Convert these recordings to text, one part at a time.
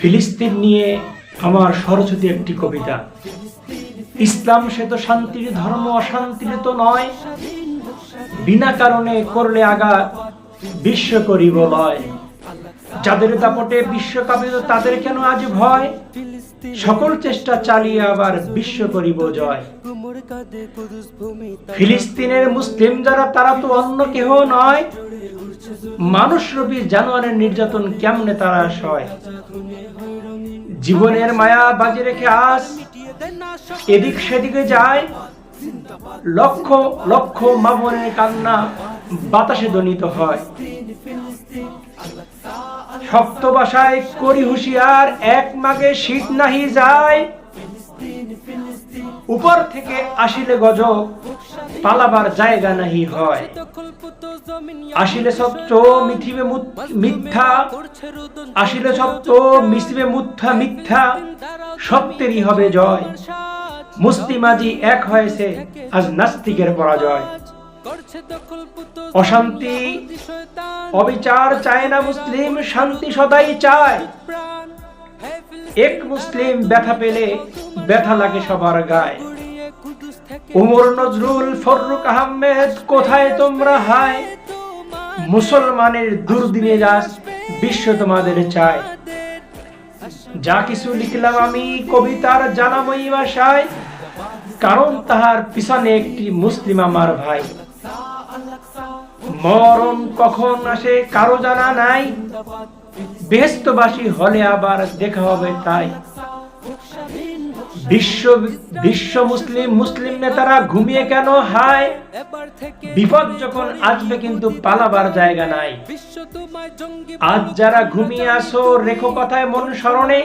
ফিলিস্তিন নিয়ে আমার সরস্বতী একটি কবিতা। ইসলাম সে তো শান্তির ধর্ম, অশান্তির তো নয়। বিনা কারণে করলে আঘাত বিশ্ব করিব লয়। যাদের দাপটে বিশ্বকাপিত তাদের কেন আজ ভয়? সকল চেষ্টা চালিয়ে আবার বিশ্ব করিব জয়। ফিলিস্তিনের মুসলিম যারা, তারা তো অন্য কেহ নয়। মানুষ রূপী জানোয়ারের নির্যাতন কেমনে তারা সয় জীবনের মায়া বাজে রেখে আস এদিক সেদিকে যায়। লক্ষ লক্ষ মামনের কান্না বাতাসে দনিত হয়। শক্ত বাসায় করি হুঁশিয়ার, এক মাগে শীত নাহি যায়। উপর থেকে আসিলে গজব, পালাবার জায়গা নাহি হয়। আসিলে সত্য মিথিবে মিথ্যা, আসিলে সত্য মিশিবে মুথ্যা মিথ্যা, সত্যেরই হবে জয়। মুসলিম আজি এক হয়েছে, আজ নাস্তিকের পরাজয়। অশান্তি, অবিচার চায় না মুসলিম, শান্তি সদাই চায়। এক মুসলিম ব্যথা পেলে ব্যথা লাগে সবার গায়ে। উমর নজরুল ফররুক আহমেদ, কোথায় তোমরা হায়? মুসলমানের দুর্দিনে যাস বিশ্ব তোমাদের চায়। যা কিছু লিখলাম আমি কবিতার জানাময়ী ভাষায়, কারণ তাহার পিছনে একটি মুসলিম আমার ভাই। মরণ কখন আসে কারও জানা নাই। বেহস্তবাসী হলে আবার দেখা হবে তাই। বিশ্ব বিশ্ব মুসলিম মুসলিম নেতারা ঘুমিয়ে কেন? হায়! বিপদ যখন আসবে কিন্তু পালাবার জায়গা নাই। আজ যারা ঘুমিয়ে আসো, রেখো কথায় মন স্মরণে।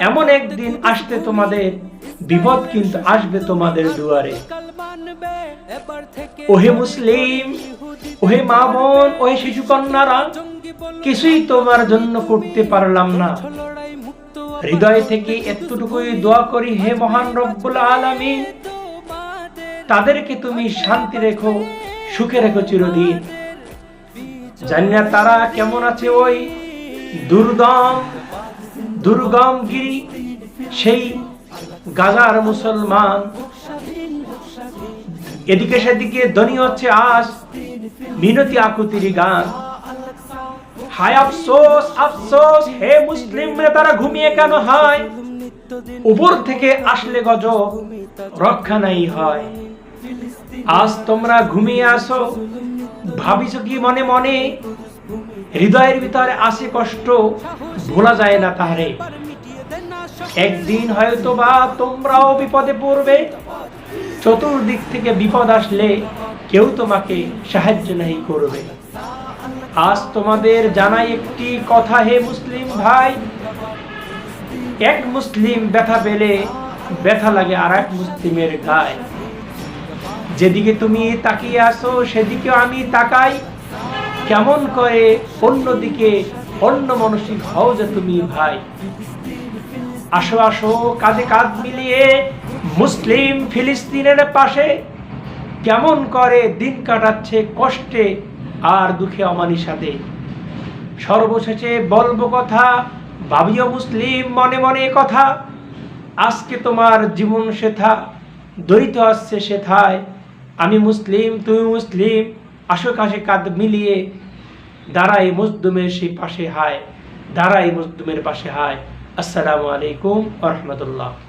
এমন একদিন আসতে তোমাদের, বিপদ কিন্তু আসবে তোমাদের দুয়ারে। ওহে মুসলিম, ওহে মা বোন ওহে শিশু কন্যারা কিছুই তোমার জন্য করতে পারলাম না। হৃদয় থেকে এতটুকুই দোয়া করি, হে মহান রব্বুল আলামিন, তাদেরকে তুমি শান্তি রেখো, সুখে রেখো চিরদিন। জানি না তারা কেমন আছে ওই দুর্গম দুর্গম গিরি সেই গাজার মুসলমান। এদিকে সেদিকে ধ্বনি হচ্ছে আস মিনতি আকুতির গান। হায় আফসোস আফসোস, হে মুসলিম তারা ঘুমিয়ে কেন হয়? উপর থেকে আসলে গজব রক্ষা নাই হয়। আজ তোমরা ঘুমিয়ে আসো, ভাবিছ কি মনে মনে? হৃদয়ের ভিতরে আসে কষ্ট, ভোলা যায় না তাহারে। একদিন হয়তো বা তোমরাও বিপদে পড়বে। চতুর্দিক থেকে বিপদ আসলে কেউ তোমাকে সাহায্য নাই করবে। আজ তোমাদের জানাই একটি কথা, হে মুসলিম ভাই। এক মুসলিম ব্যথা পেলে ব্যথা লাগে আর এক মুসলিমের গায়ে। যেদিকে তুমি তাকিয়ে আসো সেদিকে আমি তাকাই। কেমন করে অন্যদিকে অন্য মানসিক হও যে তুমি ভাই। আসো আসো, কাঁধে কাঁধ মিলিয়ে মুসলিম ফিলিস্তিনের পাশে। কেমন করে দিন কাটাচ্ছে কষ্টে আর দুঃখে অমানির সাথে সর্বশেষে বলব কথা, ভাবিও মুসলিম মনে মনে কথা, আজকে তোমার জীবন শেথা দরিত আসছে সেথায়। আমি মুসলিম, তুমি মুসলিম কাছে কাঁধ মিলিয়ে দাঁড়াই মজদুমের সেই পাশে হায়, দাঁড়াই মজদুমের পাশে হায়। আসসালামু আলাইকুম রহমতুল্লাহ।